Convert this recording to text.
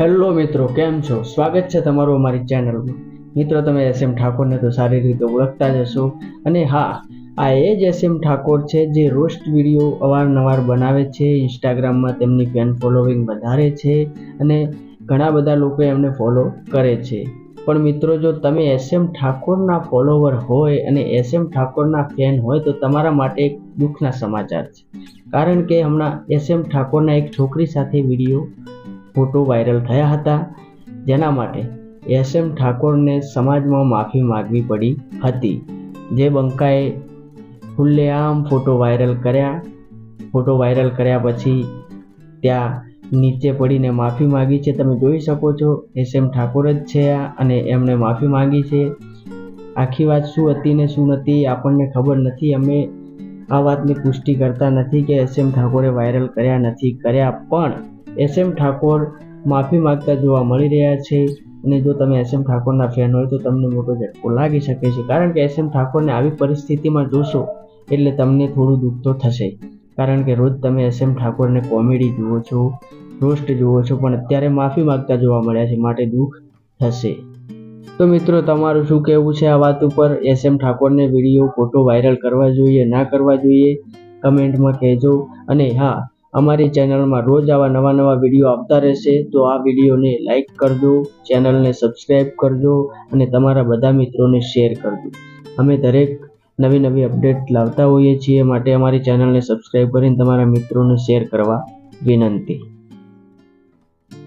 Hello મિત્રો, કેમ છો? સ્વાગત છે તમારું અમારી ચેનલમાં મિત્રો, તમે એસ એમ ઠાકોરને તો સારી રીતે ઓળખતા જ હશો. અને હા, આ એ જ એસ એમ ઠાકોર છે જે રોસ્ટ વીડિયો અવારનવાર બનાવે છે, ઇન્સ્ટાગ્રામમાં તેમની ફેન ફોલોવિંગ વધારે છે અને ઘણા બધા લોકો એમને ફોલો કરે છે. પણ મિત્રો, જો તમે એસ એમ ઠાકોરના ફોલોવર હોય અને એસ એમ ઠાકોરના ફેન હોય, તો તમારા માટે એક દુઃખના સમાચાર છે. કારણ કે હમણાં એસ એમ ઠાકોરના એક છોકરી સાથે વીડિયો ફોટો વાયરલ થયા હતા. જેના માટે એસ એમ ઠાકોરને સમાજમાં માફી માગવી પડી હતી. જે બંકાએ ખુલ્લેઆમ ફોટો વાયરલ કર્યા. ફોટો વાયરલ કર્યા પછી ત્યાં નીચે પડીને માફી માગી છે. તમે જોઈ શકો છો, એસ એમ ઠાકોર જ છે આ અને એમણે માફી માંગી છે. આખી વાત શું હતી ને શું નથી આપણને ખબર નથી. અમે આ વાતની પુષ્ટિ કરતા નથી કે એસ એમ ઠાકોરે વાયરલ કર્યા નથી કર્યા. પણ એસ એમ ઠાકોર માફી માગતા જોવા મળી રહ્યા છે અને જો તમે એસ એમ ઠાકોરના ફેન હોય તો તમને મોટો ઝટકો લાગી શકે છે. કારણ કે એસ એમ ઠાકોરને આવી પરિસ્થિતિમાં જોશો એટલે તમને થોડું દુઃખ તો થશે કારણ કે રોજ તમે એસ એમ ઠાકોરને કોમેડી જુઓ છો, રોસ્ટ જુઓ છો, પણ અત્યારે માફી માગતા જોવા મળ્યા છે, માટે દુઃખ થશે. તો મિત્રો, તમારું શું કહેવું છે આ વાત ઉપર? એસ એમ ઠાકોરને વીડિયો ફોટો વાયરલ કરવા જોઈએ, ના કરવા જોઈએ? કમેન્ટમાં કહેજો. અને હા અમારી ચેનલમાં રોજ આવા નવા નવા વીડિયો આવતા રહેશે, તો આ વિડીયોને લાઈક કરજો, ચેનલને સબસ્ક્રાઈબ કરજો અને તમારા બધા મિત્રોને શેર કરજો. અમે દરેક નવી નવી અપડેટ લાવતા હોઈએ છીએ, માટે અમારી ચેનલને સબસ્ક્રાઈબ કરીને તમારા મિત્રોને શેર કરવા વિનંતી.